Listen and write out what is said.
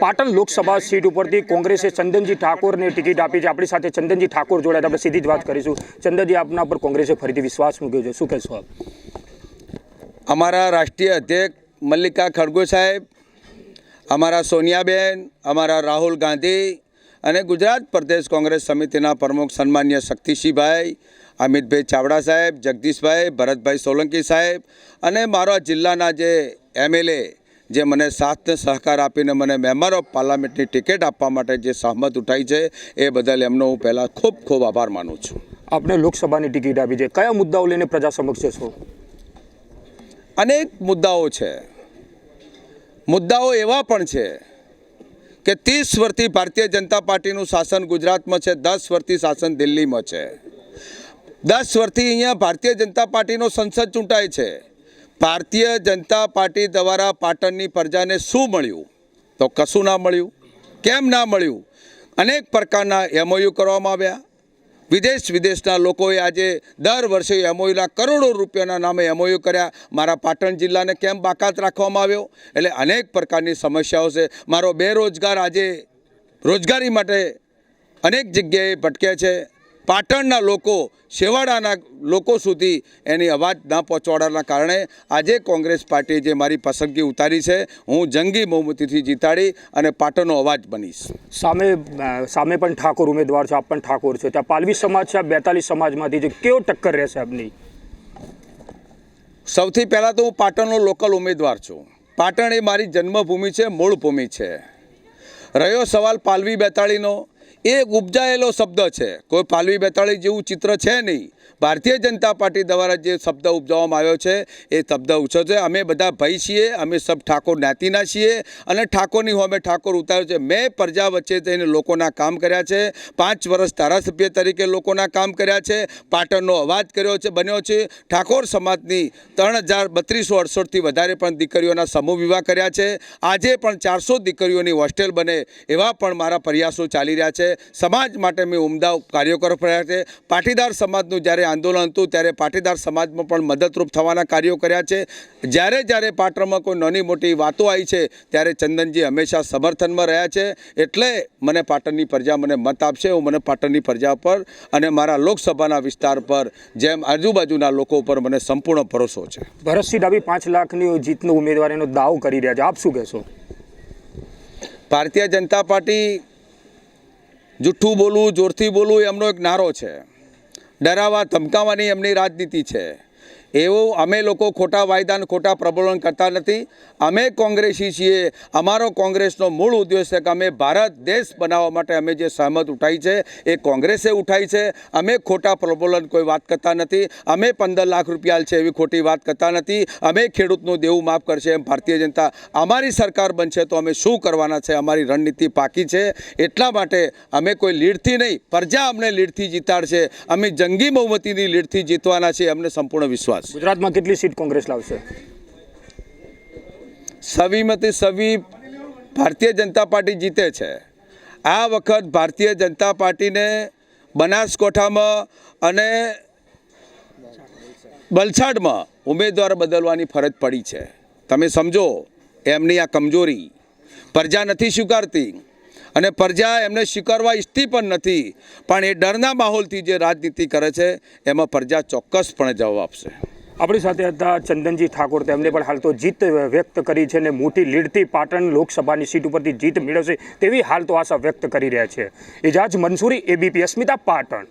Patan Lok Sabha seat ઉપરથી કોંગ્રેસે ચંદનજી ઠાકોરને ટિકિટ આપી છે. આપણી સાથે ચંદનજી ઠાકોર જોડે આપણે સીધી જ વાત કરીશું. ચંદનજી, આપના પર કોંગ્રેસે ફરીથી વિશ્વાસ મૂક્યો છે. શું કહેશો અમારા રાષ્ટ્રીય અધ્યક્ષ મલ્લિકા ખડગો સાહેબ, અમારા સોનિયાબેન, અમારા રાહુલ ગાંધી અને ગુજરાત પ્રદેશ કોંગ્રેસ સમિતિના પ્રમુખ સન્માન્ય શક્તિસિંહભાઈ અમિતભાઈ ચાવડા સાહેબ, જગદીશભાઈ, ભરતભાઈ સોલંકી સાહેબ અને મારા જિલ્લાના જે એમએલએ જે મને સાથને સહકાર આપીને મને મેમ્બર ઓફ પાર્લામેન્ટની ટિકિટ આપવા માટે જે સહમત ઉઠાઈ છે એ બદલ એમનો હું પહેલાં ખૂબ ખૂબ આભાર માનું છું. આપણે લોકસભાની ટિકિટ આપી છે. કયા મુદ્દાઓ લઈને પ્રજા સમક્ષ છો અનેક મુદ્દાઓ છે. મુદ્દાઓ એવા પણ છે કે ત્રીસ વર્ષથી ભારતીય જનતા પાર્ટીનું શાસન ગુજરાતમાં છે દસ વર્ષથી શાસન દિલ્હીમાં છે. દસ વર્ષથી અહીંયા ભારતીય જનતા પાર્ટીનો સંસદ ચૂંટાય છે. ભારતીય જનતા પાર્ટી દ્વારા પાટણની પ્રજાને શું મળ્યું? તો કશું ના મળ્યું. કેમ ના મળ્યું? અનેક પ્રકારના એમઓયુ કરવામાં આવ્યા. વિદેશ વિદેશના લોકોએ આજે દર વર્ષે એમઓયુના કરોડો રૂપિયાના નામે એમઓયુ કર્યા. મારા પાટણ જિલ્લાને કેમ બાકાત રાખવામાં આવ્યો? એટલે અનેક પ્રકારની સમસ્યાઓ છે. મારો બેરોજગાર આજે રોજગારી માટે અનેક જગ્યાએ ભટકે છે. પાટણના લોકો શેવાડાના લોકો સુધી એની અવાજ ના પહોંચવાડાના કારણે આજે કોંગ્રેસ પાર્ટીએ જે મારી પસંદગી ઉતારી છે હું જંગી બહુમતીથી જીતાડી અને પાટણનો અવાજ બનીશ. સામે સામે પણ ઠાકોર ઉમેદવાર છે આપ પણ ઠાકોર છે. ત્યાં પાલવી સમાજ છે આ બેતાલીસ સમાજમાંથી જે કેવો ટક્કર રહેશે આપની? સૌથી પહેલાં તો હું પાટણનો લોકલ ઉમેદવાર છું. પાટણ એ મારી જન્મભૂમિ છે મૂળ ભૂમિ છે. રહ્યો સવાલ પાલવી બેતાળીનો એ એક ઉપજાયેલો શબ્દ છે. કોઈ પાલવી બેતાળી જેવું ચિત્ર છે નહીં. ભારતીય જનતા પાર્ટી દ્વારા જે શબ્દ ઉપજાવવામાં આવ્યો છે, એ શબ્દ ઉછો છે અમે બધા ભાઈ છીએ, અમે સબ ઠાકોર જ્ઞાતિના છીએ અને ઠાકોરની હોમે ઠાકોર ઉતાર્યો છે. મેં પ્રજા વચ્ચે જઈને લોકોના કામ કર્યા છે. પાંચ વર્ષ ધારાસભ્ય તરીકે લોકોના કામ કર્યા છે. પાટણનો અવાજ કર્યો છે, બન્યો છે. ઠાકોર સમાજની ત્રણ હજાર બત્રીસો અડસઠથી વધારે પણ દીકરીઓના સમૂહ વિવાહ કર્યા છે. આજે પણ ચારસો દીકરીઓની હોસ્ટેલ બને એવા પણ મારા પ્રયાસો ચાલી રહ્યા છે. સમાજ માટે મેં ઉમદા કાર્યો કરી રહ્યા છે. પાટીદાર સમાજનું જ્યારે આંદોલન હતું ત્યારે પાટીદાર સમાજમાં પણ મદદરૂપ થવાના કાર્યો કર્યા છે. જ્યારે જ્યારે પાટણમાં કોઈ નાની મોટી વાતો આવી છે ત્યારે ચંદનજી હંમેશા સમર્થનમાં રહ્યા છે. એટલે મને પાટણની પ્રજા મને મત આપશે હું મને પાટણની પ્રજા પર અને મારા લોકસભાના વિસ્તાર પર જેમ આજુબાજુના લોકો પર મને સંપૂર્ણ ભરોસો છે. ભરતસિંહ ડાબી પાંચ લાખની જીતનો ઉમેદવારીનો દાવ કરી રહ્યા છે. આપ શું કહેશો? ભારતીય જનતા પાર્ટી જુઠ્ઠું બોલવું જોરથી બોલવું એમનો એક નારો છે. ડરાવા ધમકાવવાની એમની રાજનીતિ છે. એવું અમે લોકો ખોટા વાયદા ખોટા પ્રબોધન કરતા નથી. અમે કોંગ્રેસી છીએ. અમારો કોંગ્રેસનો મૂળ ઉદ્દેશ છે કે અમે ભારત દેશ બનાવવા માટે અમે જે સહમત ઉઠાઈ છે એ કોંગ્રેસે ઉઠાઈ છે. અમે ખોટા પ્રબોધન કોઈ વાત કરતા નથી. અમે પંદર લાખ રૂપિયા છે એવી ખોટી વાત કરતા નથી. અમે ખેડૂતનું દેવું માફ કરશે એમ ભારતીય જનતા. અમારી સરકાર બનશે તો અમે શું કરવાના છે? અમારી રણનીતિ પાકી છે. એટલા માટે અમે કોઈ લીડથી નહીં. પ્રજા અમને લીડથી જીતાડશે. અમે જંગી બહુમતીની લીડથી જીતવાના છીએ. અમને સંપૂર્ણ વિશ્વાસ. છે ગુજરાતમાં કેટલી સીટ કોંગ્રેસ લાવશે? સવિમતી સવી ભારતીય જનતા પાર્ટી જીતે છે. આ વખત ભારતીય જનતા પાર્ટીને બનાસકોઠામાં અને વલસાડમાં ઉમેદવાર બદલવાની ફરજ પડી છે. તમે સમજો એમની આ કમજોરી પ્રજા નથી સ્વીકારતી અને પ્રજા એમને સ્વીકારવા ઈચ્છતી પણ નથી. પણ એ ડરના માહોલથી જે રાજનીતિ કરે છે એમાં પ્રજા ચોક્કસપણે જવાબ આપશે. આપણી સાથે હતા ચંદનજી ઠાકોર. તેમને પણ હાલ તો જીત વ્યક્ત કરી છે અને મોટી લીડથી પાટણ લોકસભાની સીટ ઉપરથી જીત મેળવશે તેવી હાલ તો આશા વ્યક્ત કરી રહ્યા છે. એજાજ મંસૂરી એબીપી અસ્મિતા પાટણ.